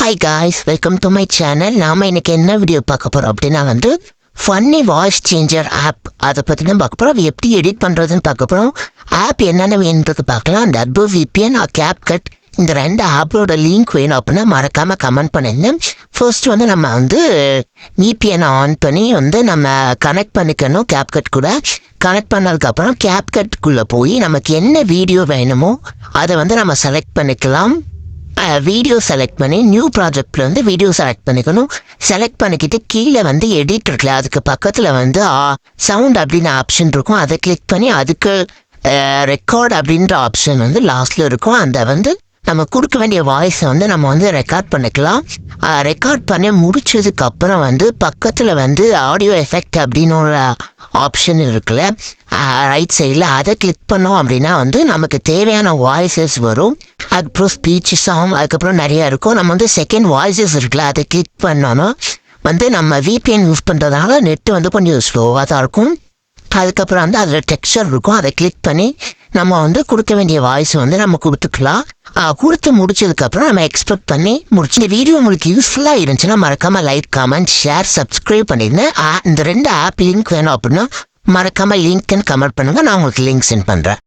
Hi guys welcome to my channel நாம் இன்னைக்கு என்ன வீடியோ பார்க்க போகிறோம் அப்படின்னா வந்து ஃபன்னி வாய்ஸ் சேஞ்சர் ஆப் அதை பற்றி தான் பார்க்க போகிறோம் எப்படி எடிட் பண்ணுறதுன்னு பார்க்க போகிறோம் ஆப் என்னென்ன வேணுன்றது பார்க்கலாம். அந்த அட்போ விபிஎன் கேப் கட் இந்த ரெண்டு ஆப்போட லிங்க் வேணும் அப்படின்னா மறக்காமல் கமெண்ட் பண்ணியிருந்தேன் ஃபர்ஸ்ட் வந்து நம்ம வந்து விபிஎனை ஆன் பண்ணி வந்து நம்ம கனெக்ட் பண்ணிக்கணும் கேப்கட் கூட. கனெக்ட் பண்ணதுக்கப்புறம் கேப்கட்குள்ளே போய் நமக்கு என்ன வீடியோ வேணுமோ அதை வந்து நம்ம செலக்ட் பண்ணிக்கலாம். வீடியோ செலக்ட் பண்ணி நியூ ப்ராஜெக்ட்ல வந்து வீடியோ செலக்ட் பண்ணிக்கணும். செலக்ட் பண்ணிக்கிட்டு கீழே வந்து எடிட் இருக்குல்ல அதுக்கு பக்கத்தில் வந்து சவுண்ட் அப்படின்னு ஆப்ஷன் இருக்கும். அதை கிளிக் பண்ணி அதுக்கு ரெக்கார்ட் அப்படின்ற ஆப்ஷன் வந்து லாஸ்ட்டில் இருக்கும். அந்த வந்து நம்ம கொடுக்க வேண்டிய வாய்ஸை வந்து நம்ம வந்து ரெக்கார்ட் பண்ணிக்கலாம். ரெக்கார்ட் பண்ணி முடிச்சதுக்கு அப்புறம் வந்து பக்கத்தில் வந்து ஆடியோ எஃபெக்ட் அப்படின்னு ஒரு ஆப்ஷன் இருக்குல்ல. ரைட் சைடில் அதை கிளிக் பண்ணோம் அப்படின்னா வந்து நமக்கு தேவையான வாய்ஸஸ் வரும். அதுக்கப்புறம் ஸ்பீச் சாங் அதுக்கப்புறம் நிறையா இருக்கும். நம்ம வந்து செகண்ட் வாய்ஸஸ் இருக்குல்ல அதை கிளிக் பண்ணோன்னா வந்து நம்ம விபிஎன் யூஸ் பண்ணுறதுனால நெட்டு வந்து கொஞ்சம் ஸ்லோவாக தான் இருக்கும். அதுக்கப்புறம் வந்து அதில் டெக்ஸ்சர் இருக்கும். அதை கிளிக் பண்ணி நம்ம வந்து கொடுக்க வேண்டிய வாய்ஸ் வந்து நம்ம கொடுத்துக்கலாம். கொடுத்து முடிச்சதுக்கப்புறம் நம்ம எக்ஸ்பெக்ட் பண்ணி முடிச்சு இந்த வீடியோ உங்களுக்கு யூஸ்ஃபுல்லாக இருந்துச்சுன்னா மறக்காம லைக் கமெண்ட் ஷேர் சப்ஸ்கிரைப் பண்ணிடுங்க. இந்த ரெண்டு ஆப் லிங்க் வேணும் அப்படின்னா மறக்காம லிங்க் கமெண்ட் பண்ணுங்க. நான் உங்களுக்கு லிங்க் சென்ட் பண்ணுறேன்